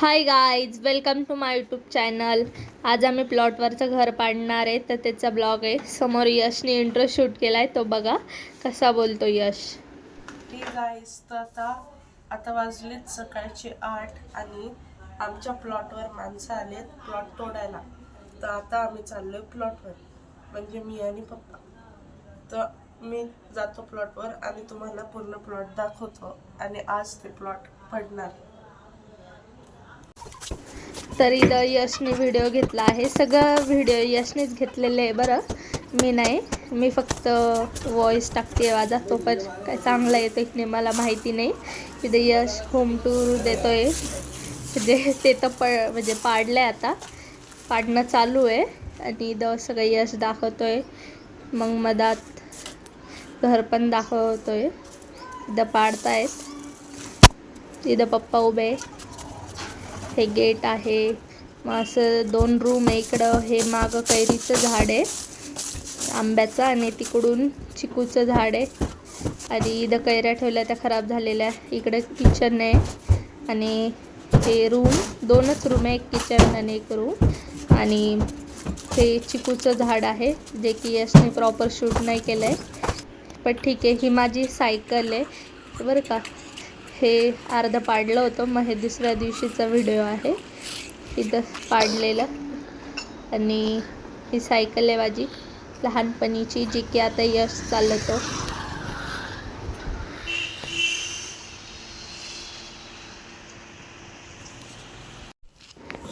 Hi guys welcome to my YouTube channel आज आम्ही प्लॉटवरचं घर पाडणार आहे तर त्याचा ब्लॉग आहे. समोर यशने इंट्रो शूट केला आहे तो बघा कसा बोलतो यश. ठीक गाईस तर आता आता वाजलेत सकाळचे आठ आणि आमच्या प्लॉटवर माणसं आलेत प्लॉट तोडायला. तर आता आम्ही चाललोय प्लॉटवर म्हणजे मी आणि पप्पा. तर मी जातो प्लॉटवर आणि तुम्हाला पूर्ण प्लॉट दाखवतो आणि आज ते प्लॉट पडणार. तर इथं यशने व्हिडिओ घेतला आहे. सगळं व्हिडिओ यशनेच घेतलेले आहे बरं. मी नाही. मी फक्त वॉईस टाकते माझा. तो पण काय चांगला येतो की नाही मला माहिती नाही. तिथे यश होम टूर आहे म्हणजे ते तर प म्हणजे पाडलं आहे आता. पाडणं चालू आहे. आणि इथं सगळं यश दाखवतो आहे मग मधात घर पण दाखवतो आहे इथं पाडतायत. इथं पप्पा उभे आहे हे गेट आहे. मग असं दोन रूम आहे इकडं. हे मागं कैरीचं झाड आहे. आंब्याचं आणि तिकडून चिकूचं झाड आहे. आणि इथं कैऱ्या ठेवल्या त्या खराब झालेल्या. इकडं किचन आहे. आणि हे रूम दोनच रूम आहे. एक किचन आणि एक रूम आणि हे चिकूचं झाड आहे. जे की यशने प्रॉपर शूट नाही केलं आहे पण ठीक आहे. ही माझी सायकल आहे. बरं का? हे अर्धं पाडलं होतं मग हे दुसऱ्या दिवशीचा व्हिडिओ आहे. इथं पाडलेलं. आणि ही सायकल आहे माझी. लहानपणीची जी की आता यश चालवतो.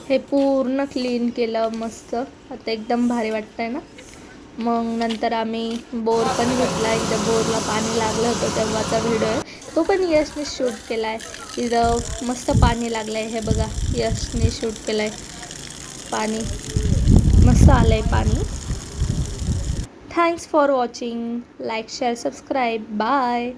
हे पूर्ण क्लीन केलं मस्त. आता एकदम भारी वाटतंय ना? मग नंतर आम्ही बोर पण घेतला. एकदा बोरला पाणी लागलं होतं तेव्हाचा व्हिडिओ आहे. तो पण यशने शूट केला आहे इथं मस्त पाणी लागलं आहे हे बघा यशने शूट केलं आहे पाणी. मस्त आलं आहे पाणी. Thanks for watching like share subscribe bye